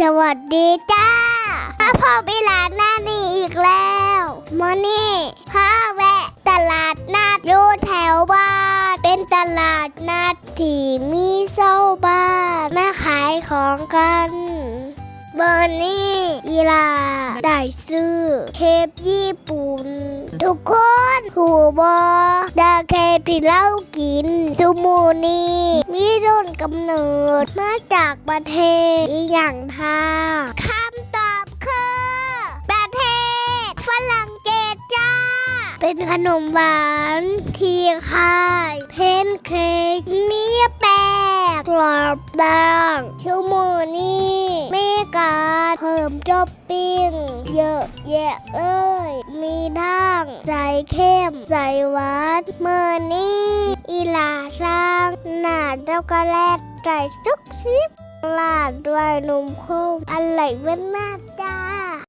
สวัสดีจ้ามาพบเวลาหน้านี่อีกแล้วมอนี่พาแวะตลาดนัดอยู่แถวบ้าน เป็นตลาดนัดที่มีเศ้าบ้านมาขายของกันเบอนี่อีลา ได้ซื้อเคปญี่ปุ่น ทุกคนหูบอดาเคปที่เรากินซูมูนี่มีต้นกำเนิดมาจากประเทศอีกอย่างท่าคำตอบคือประเทศฝรั่งเศสจ้า เป็นขนมหวานที่คายเพนเค้กมีแป้งกรอบดังชั่วโมงนี้มีกา เพิ่มจอบปิ้งเยอะแยะเลย มีทั้งใส่เข้ม ใส่หวานเมอร์นี่อีลาช่างหน้าช็อกโกแลตใส่ทุกซิปลาดด้วยนมข้นอร่อยมากๆจ้า